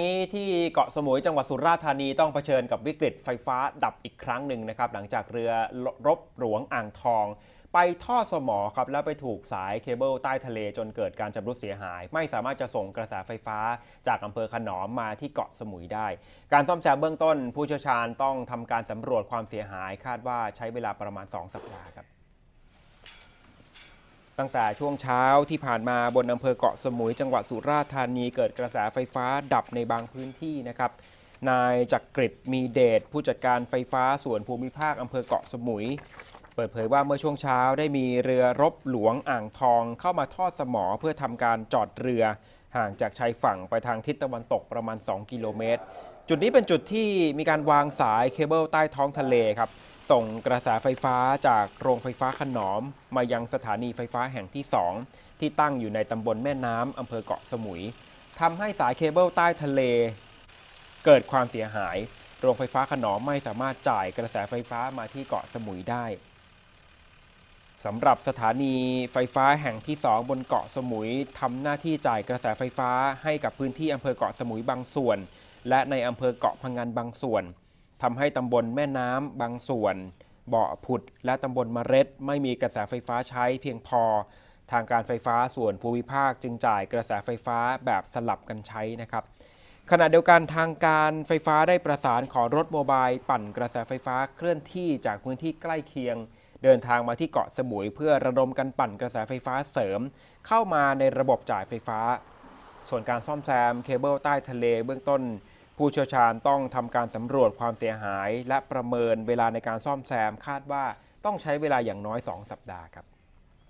นี้ที่เกาะสมุยจังหวัดสุราษฎร์ธานีต้องเผชิญกับวิกฤตไฟฟ้าดับอีกครั้งหนึ่งนะครับ หลังจากเรือรบหลวงอ่างทอง ไปท่อสมอครับแล้วไปถูกสายเคเบิลใต้ทะเลจนเกิดการชำรุดเสียหาย ไม่สามารถจะส่งกระแสไฟฟ้าจากอำเภอขนอมมาที่เกาะสมุยได้ การซ่อมแซมเบื้องต้น ผู้เชี่ยวชาญต้องทำการสำรวจความเสียหายคาดว่าใช้เวลาประมาณ 2 สัปดาห์ครับ ตั้งแต่ช่วงเช้าที่ผ่านมาบนอำเภอเกาะสมุยจังหวัดสุราษฎร์ธานีเกิดกระแสไฟฟ้าดับในบางพื้นที่นะครับ นายจักกริดมีเดชผู้จัดการไฟฟ้าส่วนภูมิภาคอำเภอเกาะสมุย เปิดเผยว่าเมื่อช่วงเช้าได้มีเรือรบหลวงอ่างทองเข้ามาทอดสมอเพื่อทำการจอดเรือ ห่างจากชายฝั่งไปทางทิศตะวันตกประมาณ 2 กิโลเมตร จุดนี้เป็นจุดที่มีการวางสายเคเบิลใต้ท้องทะเลครับ ส่งกระแสไฟฟ้าจากโรงไฟฟ้าขนอม มายังสถานีไฟฟ้าแห่งที่ 2 ที่ตั้งอยู่ในตำบลแม่น้ำอำเภอเกาะสมุยทำให้สายเคเบิลใต้ทะเล เกิดความเสียหาย โรงไฟฟ้าขนอมไม่สามารถจ่ายกระแสไฟฟ้ามาที่เกาะสมุยได้สำหรับสถานีไฟฟ้าแห่งที่ 2 บนเกาะสมุยทำหน้าที่จ่ายกระแสไฟฟ้าให้กับพื้นที่อำเภอเกาะสมุยบางส่วน และในอำเภอเกาะพังงานบางส่วน ทำให้ตำบลแม่น้ำบางส่วน เบาะผุด และตำบลมะเร็ด ไม่มีกระแสไฟฟ้าใช้เพียงพอ ทางการไฟฟ้าส่วนภูมิภาคจึงจ่ายกระแสไฟฟ้าแบบสลับกันใช้นะครับขณะเดียวกันทางการไฟฟ้าได้ประสานขอรถโมบายปั่นกระแสไฟฟ้าเคลื่อนที่จากพื้นที่ใกล้เคียง เดินทางมาที่เกาะสมุย เพื่อระดมกันปั่นกระแสไฟฟ้าเสริม เข้ามาในระบบจ่ายไฟฟ้า ส่วนการซ่อมแซมเคเบิลใต้ทะเลเบื้องต้น ผู้เชี่ยวชาญต้องทำการสำรวจความเสียหาย และประเมินเวลาในการซ่อมแซมคาดว่าต้องใช้เวลาอย่างน้อย 2 สัปดาห์ครับ